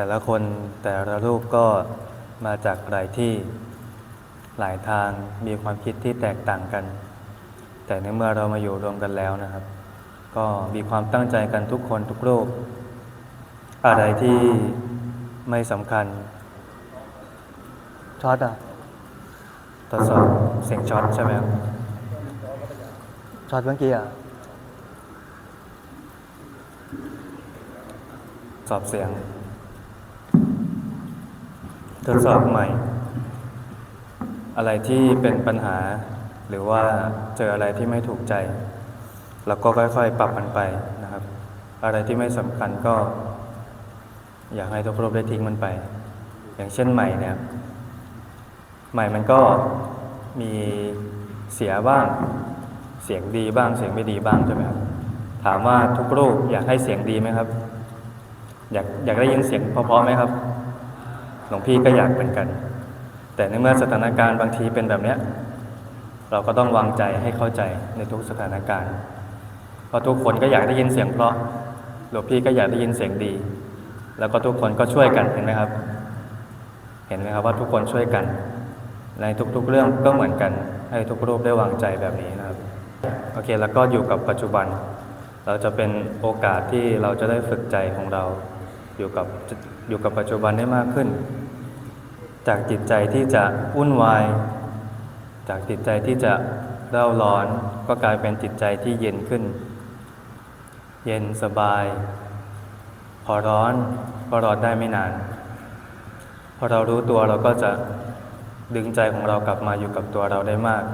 แต่ละคนแต่ละรูปก็มาจากหลายที่หลายทางมีความคิดที่แตกต่างกัน แต่ในเมื่อเรามาอยู่รวมกันแล้วนะครับ ก็มีความตั้งใจกันทุกคนทุกรูป อะไรที่ไม่สำคัญช็อตอะทดสอบเสียงช็อตใช่ไหมครับช็อตเมื่อกี้อะสอบเสียง ทดสอบใหม่ อะไรที่เป็นปัญหา หรือว่าเจออะไรที่ไม่ถูกใจแล้วก็ค่อยๆ ปรับมันไปนะครับ อะไรที่ไม่สำคัญก็ อยากให้ทุกรูปได้ทิ้งมันไป อย่างเช่นใหม่เนี่ยใหม่มันก็มีเสียบ้าง เสียงดีบ้าง เสียงไม่ดีบ้างใช่ไหมครับถามว่าทุกรูปอยากให้เสียงดีไหมครับ อยากอยากได้ยินเสียงเพราะๆไหมครับ หลวงพี่ก็อยากเป็นกัน แต่ในเมื่อสถานการณ์บางทีเป็นแบบเนี้ยเราก็ต้องวางใจให้เข้าใจในทุกสถานการณ์เพราะทุกคนก็อยากได้ยินเสียงเพราะหลวงพี่ก็อยากได้ยินเสียงดี แล้วก็ทุกคนก็ช่วยกันเห็นไหมครับ เห็นไหมครับว่าทุกคนช่วยกัน ในทุกๆเรื่องก็เหมือนกัน ให้ทุกรูปได้วางใจแบบนี้นะครับโอเคแล้วก็อยู่กับปัจจุบัน เราจะเป็นโอกาสที่เราจะได้ฝึกใจของเราอยู่กับ อยู่กับปัจจุบันได้มากขึ้น จากจิตใจที่จะวุ่นวาย จากจิตใจที่จะเร่าร้อนก็กลายเป็นจิตใจที่เย็นขึ้น เย็นสบาย พอร้อนก็ร้อนได้ไม่นาน พอเรารู้ตัวเราก็จะดึงใจของเรากลับมาอยู่กับตัวเราได้มาก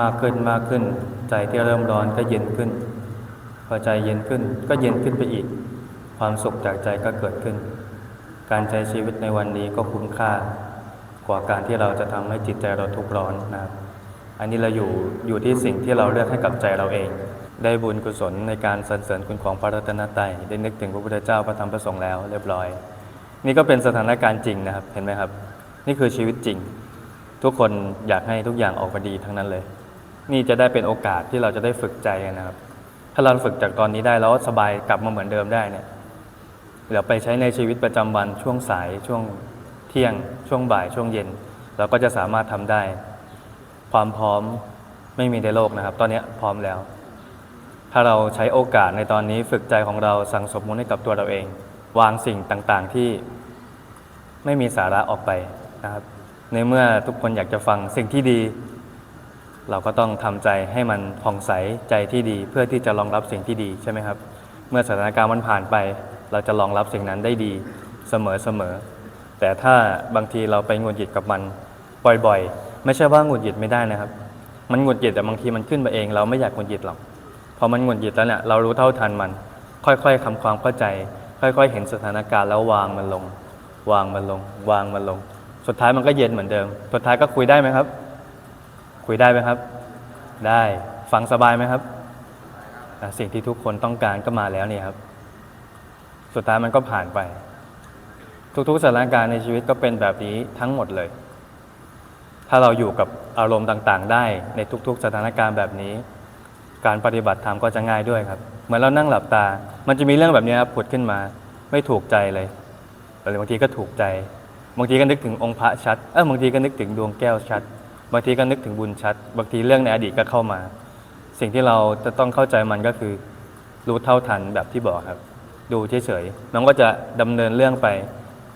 มากขึ้นมากขึ้น ใจที่เริ่มร้อนก็เย็นขึ้น พอใจเย็นขึ้นก็เย็นขึ้นไปอีก ความสุขจากใจก็เกิดขึ้น การใช้ชีวิตในวันนี้ก็คุ้มค่ากว่าการที่เราจะทำให้จิตใจเราทุกข์ร้อนนะครับอันนี้เราอยู่อยู่ที่สิ่งที่เราเลือกให้กับใจเราเอง ได้บุญกุศลในการสรรเสริญคุณของพระรัตนตรัยได้นึกถึงพระพุทธเจ้าพระธรรมพระสงฆ์แล้วเรียบร้อย นี่ก็เป็นสถานการณ์จริงนะครับเห็นไหมครับ นี่คือชีวิตจริง ทุกคนอยากให้ทุกอย่างออกมาดีทั้งนั้นเลย นี่จะได้เป็นโอกาสที่เราจะได้ฝึกใจนนะครับ ถ้าเราฝึกจากตอนนี้ได้แล้วสบายกลับมาเหมือนเดิมได้เนี่ย เดี๋ยวไปใช้ในชีวิตประจำวันช่วงสายช่วงเที่ยง ช่วงบ่ายช่วงเย็น เราก็จะสามารถทำได้ ความพร้อมไม่มีในโลกนะครับ ตอนนี้พร้อมแล้ว ถ้าเราใช้โอกาสในตอนนี้ฝึกใจของเราสั่งสมมุติให้กับตัวเราเอง วางสิ่งต่างๆที่ไม่มีสาระออกไปนะครับ ในเมื่อทุกคนอยากจะฟังสิ่งที่ดี เราก็ต้องทำใจให้มันผ่องใสใจที่ดี เพื่อที่จะรองรับสิ่งที่ดีใช่ไหมครับ เมื่อสถานการณ์มันผ่านไป เราจะรองรับสิ่งนั้นได้ดีเสมอเสมอ แต่ถ้าบางทีเราไปหงุดหงิดกับมันบ่อยๆ ไม่ใช่ว่าหงุดหงิดไม่ได้นะครับ มันหงุดหงิดแต่บางทีมันขึ้นมาเอง เราไม่อยากหงุดหงิดหรอกพอมันหงุดหงิดแล้วเนี่ยเรารู้เท่าทันมัน ค่อยๆทำความเข้าใจ ค่อย ๆ เห็นสถานการณ์แล้ววางมันลง วางมันลง วางมันลง สุดท้ายมันก็เย็นเหมือนเดิม สุดท้ายก็คุยได้ไหมครับ คุยได้ไหมครับ ได้ฟังสบายไหมครับ สิ่งที่ทุกคนต้องการก็มาแล้วเนี่ยครับ สุดท้ายมันก็ผ่านไป ทุกๆสถานการณ์ในชีวิตก็เป็นแบบนี้ทั้งหมดเลย ถ้าเราอยู่กับอารมณ์ต่างๆ ได้ในทุก ๆ สถานการณ์แบบนี้ การปฏิบัติธรรมก็จะง่ายด้วยครับเหมือนเรานั่งหลับตา มันจะมีเรื่องแบบนี้ครับผุดขึ้นมา ไม่ถูกใจเลยหรือบางทีก็ถูกใจ บางทีก็นึกถึงองค์พระชัด เออบางทีก็นึกถึงดวงแก้วชัด บางทีก็นึกถึงบุญชัด บางทีเรื่องในอดีตก็เข้ามา สิ่งที่เราจะต้องเข้าใจมันก็คือ รู้เท่าทันแบบที่บอกครับ ดูเฉยๆมันก็จะดำเนินเรื่องไป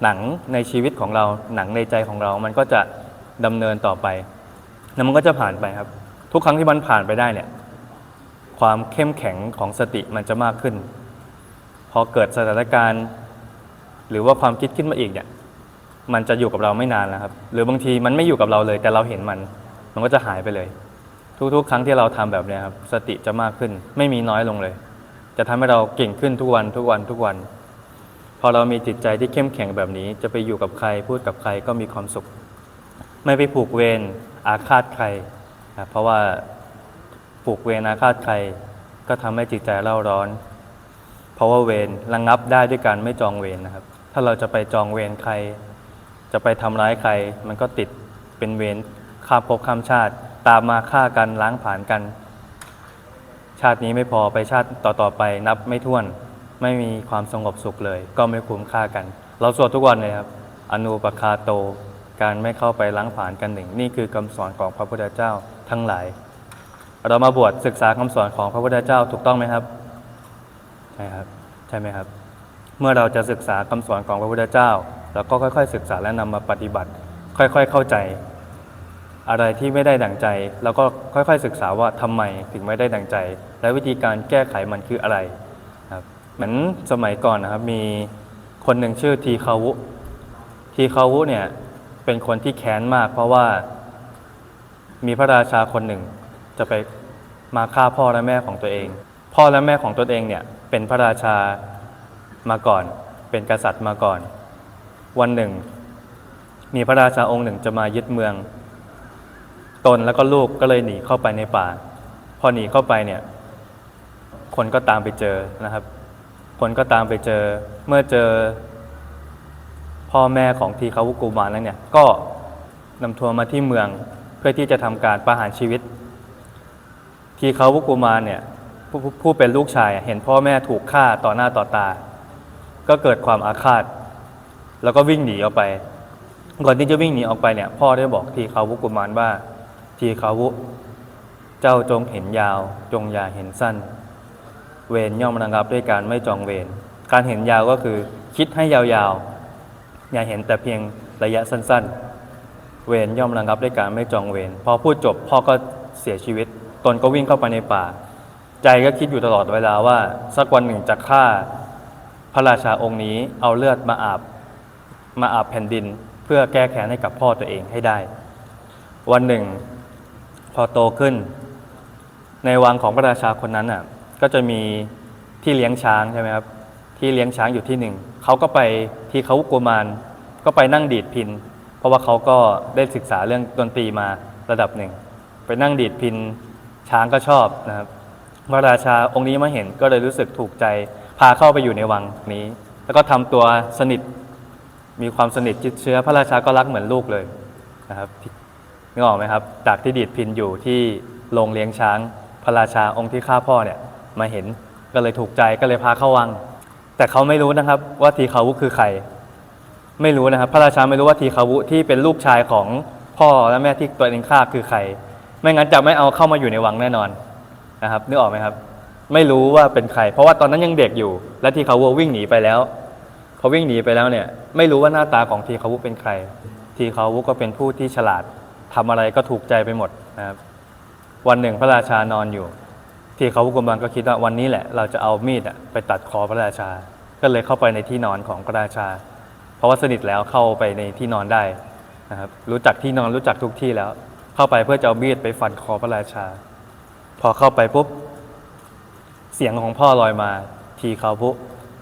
หนังในชีวิตของเราหนังในใจของเรา มันก็จะดำเนินต่อไปแล้วมันก็จะผ่านไปครับ ทุกครั้งที่มันผ่านไปได้เนี่ย ความเข้มแข็งของสติมันจะมากขึ้น พอเกิดสถานการณ์ หรือว่าความคิดขึ้นมาอีกเนี่ย มันจะอยู่กับเราไม่นานแล้วครับ หรือบางทีมันไม่อยู่กับเราเลย แต่เราเห็นมัน มันก็จะหายไปเลย ทุกๆ ครั้งที่เราทำแบบนี้ครับ สติจะมากขึ้น ไม่มีน้อยลงเลย จะทำให้เราเก่งขึ้นทุกวันทุกวันทุกวัน พอเรามีจิตใจที่เข้มแข็งแบบนี้ จะไปอยู่กับใครพูดกับใครก็มีความสุข ไม่ไปผูกเวรอาฆาตใครนะเพราะว่าผูกเวรอาฆาตใคร ก็ทำให้จิตใจเล่าร้อน เพราะว่าเวรระงงับได้ด้วยการไม่จองเวรนะครับ ถ้าเราจะไปจองเวรใคร จะไปทำร้ายใคร มันก็ติดเป็นเวรข้ามภพข้ามชาติ ตามมาฆ่ากันล้างผ่านกัน ชาตินี้ไม่พอไปชาติต่อๆไปนับไม่ถ้วน ไม่มีความสงบสุขเลย ก็ไม่คุ้มค่ากัน เราสวดทุกวันเลยครับ อนุปคาโต การไม่เข้าไปล้างผลาญกันหนึ่ง นี่คือคำสอนของพระพุทธเจ้าทั้งหลาย เรามาบวชศึกษาคำสอนของพระพุทธเจ้าถูกต้องไหมครับใช่ครับใช่ไหมครับ เมื่อเราจะศึกษาคำสอนของพระพุทธเจ้าเราก็ค่อย ๆ ศึกษาและนำมาปฏิบัติ ค่อย ๆ เข้าใจ อะไรที่ไม่ได้ดั่งใจ แล้วก็ค่อยๆศึกษาว่าทำไมถึงไม่ได้ดั่งใจ และวิธีการแก้ไขมันคืออะไรครับเหมือนสมัยก่อนนะครับมีคนหนึ่งชื่อทีคาวุทีคาวุเนี่ยเป็นคนที่แค้นมาก เพราะว่ามีพระราชาคนหนึ่ง จะไปมาฆ่าพ่อและแม่ของตัวเอง พ่อและแม่ของตัวเองเนี่ยเป็นพระราชามาก่อน เป็นกษัตริย์มาก่อน วันหนึ่ง มีพระราชาองค์หนึ่งจะมายึดเมือง ตนแล้วก็ลูกก็เลยหนีเข้าไปในป่า พอหนีเข้าไปเนี่ย คนก็ตามไปเจอนะครับ คนก็ตามไปเจอ เมื่อเจอ พ่อแม่ของทีเขาวุกุมารแล้วเนี่ย ก็นำทัวร์มาที่เมืองเพื่อที่จะทำการประหารชีวิต ทีเขาวุกุมารเนี่ยผู้ผู้ผู้เป็นลูกชายเห็นพ่อแม่ถูกฆ่าต่อหน้าต่อตา ก็เกิดความอาฆาต แล้วก็วิ่งหนีออกไป ก่อนที่จะวิ่งหนีออกไปเนี่ย พ่อได้บอกทีเขาวุกุมารว่า ทีขาวุ เจ้าจงเห็นยาว จงอย่าเห็นสั้น เวรย่อมระงับด้วยการไม่จองเวรการเห็นยาวก็คือคิดให้ยาวๆ อย่าเห็นแต่เพียงระยะสั้นๆ เวรย่อมระงับด้วยการไม่จองเวรพอพูดจบพ่อก็เสียชีวิต ตนก็วิ่งเข้าไปในป่า ใจก็คิดอยู่ตลอดเวลาว่า สักวันหนึ่งจะฆ่าพระราชาองค์นี้เอาเลือดมาอาบมาอาบแผ่นดิน เพื่อแก้แค้นให้กับพ่อตัวเองให้ได้ วันหนึ่ง พอโตขึ้น ในวังของพระราชาคนนั้นอะ ก็จะมีที่เลี้ยงช้างใช่ไหมครับ ที่เลี้ยงช้างอยู่ที่หนึ่งเขาก็ไปที่เขากุมารก็ไปนั่งดีดพิน เพราะว่าเขาก็ได้ศึกษาเรื่องดนตรีมาระดับหนึ่ง ไปนั่งดีดพินช้างก็ชอบนะครับพระราชาองค์นี้มาเห็นก็เลยรู้สึกถูกใจ พาเข้าไปอยู่ในวังนี้ แล้วก็ทำตัวสนิทมีความสนิทจิตเชื้อ พระราชาก็รักเหมือนลูกเลยนะครับ นึกออกไหมครับจากที่ดีดพินอยู่ที่โรงเลี้ยงช้าง พระราชาองค์ที่ฆ่าพ่อเนี่ยมาเห็นก็เลยถูกใจก็เลยพาเข้าวัง แต่เขาไม่รู้นะครับว่าทีคาวุคือใคร ไม่รู้นะครับ พระราชาไม่รู้ว่าทีคาวุที่เป็นลูกชายของพ่อและแม่ที่ตัวเองฆ่าคือใคร ไม่งั้นจะไม่เอาเข้ามาอยู่ในวังแน่นอนนะครับนึกออกไหมครับ ไม่รู้ว่าเป็นใคร เพราะว่าตอนนั้นยังเด็กอยู่ และทีคาวุวิ่งหนีไปแล้วพอวิ่งหนีไปแล้วเนี่ย ไม่รู้ว่าหน้าตาของทีคาวุเป็นใคร ทีคาวุก็เป็นผู้ที่ฉลาด ทำอะไรก็ถูกใจไปหมดนะครับ วันหนึ่งพระราชานอนอยู่ ทีคาวุกำลังก็คิดว่าวันนี้แหละ เราจะเอามีดอะไปตัดคอพระราชา ก็เลยเข้าไปในที่นอนของพระราชา เพราะว่าสนิทแล้วเข้าไปในที่นอนได้นะครับ รู้จักที่นอนรู้จักทุกที่แล้ว เข้าไปเพื่อจะเอามีดไปฟันคอพระราชา พอเข้าไปปุ๊บเสียงของพ่อลอยมา ทีเขาพุ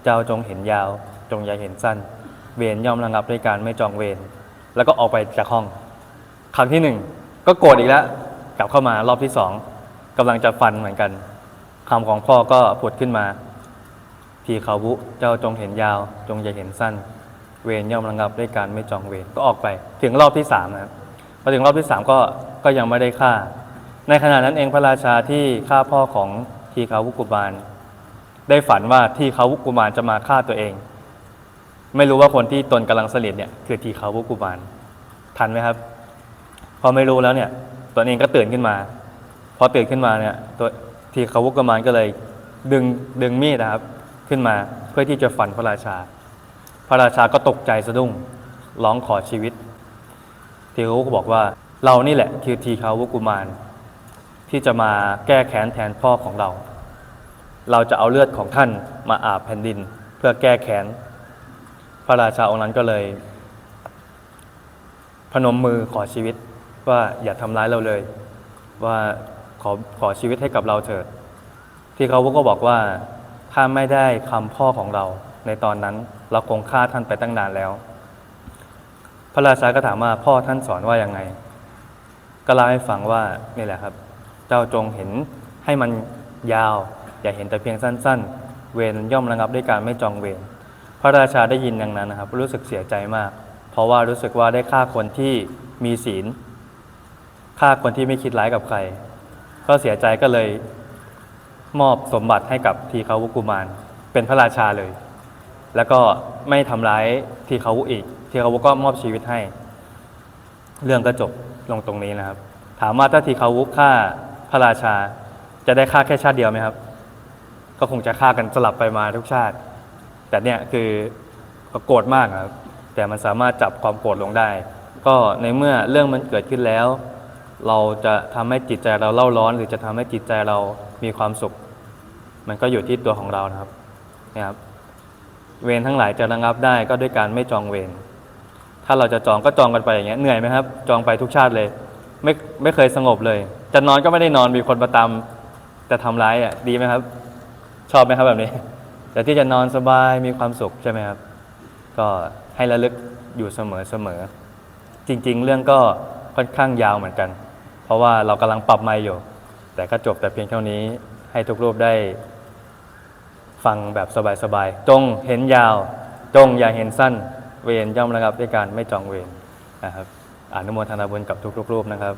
เจ้าจงเห็นยาว จงอย่าเห็นสั้น เวรย่อมระงับด้วยการไม่จองเวรแล้วก็ออกไปจากห้อง ครั้งที่หนึ่งก็โกรธอีกแล้วกลับเข้ามารอบที่สองกำลังจะฟันเหมือนกันคำของพ่อก็ผุดขึ้นมา ทีเขาวุเจ้าจงเห็นยาว จงอย่าเห็นสั้น เวรย่อมระงับด้วยการไม่จองเวรก็ออกไป ถึงรอบที่สามนะพอถึงรอบที่สามก็ก็ยังไม่ได้ฆ่า ในขณะนั้นเองพระราชาที่ฆ่าพ่อของทีเขาวุกุมารได้ฝันว่าทีเขาวุกุมารจะมาฆ่าตัวเอง ไม่รู้ว่าคนที่ตนกำลังเสลิดเนี่ยคือทีเขาวุกุมารทันไหมครับ พอไม่รู้แล้วเนี่ยตัวเองก็ตื่นขึ้นมา พอตื่นขึ้นมาเนี่ยตัวทีเขาวุกมานก็เลยดึงดึงมีดนะครับขึ้นมาเพื่อที่จะฟันพระราชา พระราชาก็ตกใจสะดุ้งร้องขอชีวิต ทีเขาวุกก็บอกว่าเรานี่แหละคือทีเขาวุกกุมารที่จะมาแก้แค้นแทนพ่อของเรา เราจะเอาเลือดของท่านมาอาบแผ่นดินเพื่อแก้แค้น พระราชาองค์นั้นก็เลย พนมมือขอชีวิต ว่าอย่าทำร้ายเราเลย ว่าขอขอชีวิตให้กับเราเถิด ที่เขาก็บอกว่าถ้าไม่ได้คำพ่อของเราในตอนนั้นเราคงฆ่าท่านไปตั้งนานแล้ว พระราชาก็ถามว่าพ่อท่านสอนว่ายังไง ก็เล่าให้ฟังว่านี่แหละครับ เจ้าจงเห็นให้มันยาว อย่าเห็นแต่เพียงสั้น ๆ เวรย่อมระงับด้วยการไม่จองเวรพระราชาได้ยินอย่างนั้นนะครับ รู้สึกเสียใจมาก เพราะว่ารู้สึกว่าได้ฆ่าคนที่มีศีล ฆ่าคนที่ไม่คิดร้ายกับใคร ก็เสียใจก็เลยมอบสมบัติให้กับทีเขาวุกุมารเป็นพระราชาเลย แล้วก็ไม่ทำร้ายทีเขาวุอีก ทีเขาวุก็มอบชีวิตให้ เรื่องก็จบลงตรงนี้นะครับ ถามว่าถ้าทีเขาวุฆ่าพระราชา จะได้ฆ่าแค่ชาติเดียวไหมครับ ก็คงจะฆ่ากันสลับไปมาทุกชาติ แต่เนี่ยคือก็โกรธมากครับ แต่มันสามารถจับความโกรธลงได้ ก็ในเมื่อเรื่องมันเกิดขึ้นแล้ว เราจะทำให้จิตใจเราเล่าร้อน หรือจะทำให้จิตใจเรามีความสุข มันก็อยู่ที่ตัวของเรานะครับนะครับ เวรทั้งหลายจะระงับได้ก็ด้วยการไม่จองเวรถ้าเราจะจองก็จองกันไปอย่างเงี้ยเหนื่อยไหมครับ จองไปทุกชาติเลย ไม่ไม่เคยสงบเลย จะนอนก็ไม่ได้นอนมีคนมาตามแต่ทำร้ายอะดีไหมครับ ชอบไหมครับแบบนี้ แต่ที่จะนอนสบายมีความสุขใช่ไหมครับ ก็ให้ระลึกอยู่เสมอเสมอจริง ๆ เรื่องก็ค่อนข้างยาวเหมือนกัน ราะว่าเรากำลังปรับใหม่อยู่ แต่ก็จบแต่เพียงเท่านี้ให้ทุกรูปได้ ฟังแบบสบายๆ จงเห็นยาว จงอย่าเห็นสั้น เวรย่อมระงับด้วยการไม่จองเวรนะครับอนุโมทนาบุญกับทุกๆรูปนะครับ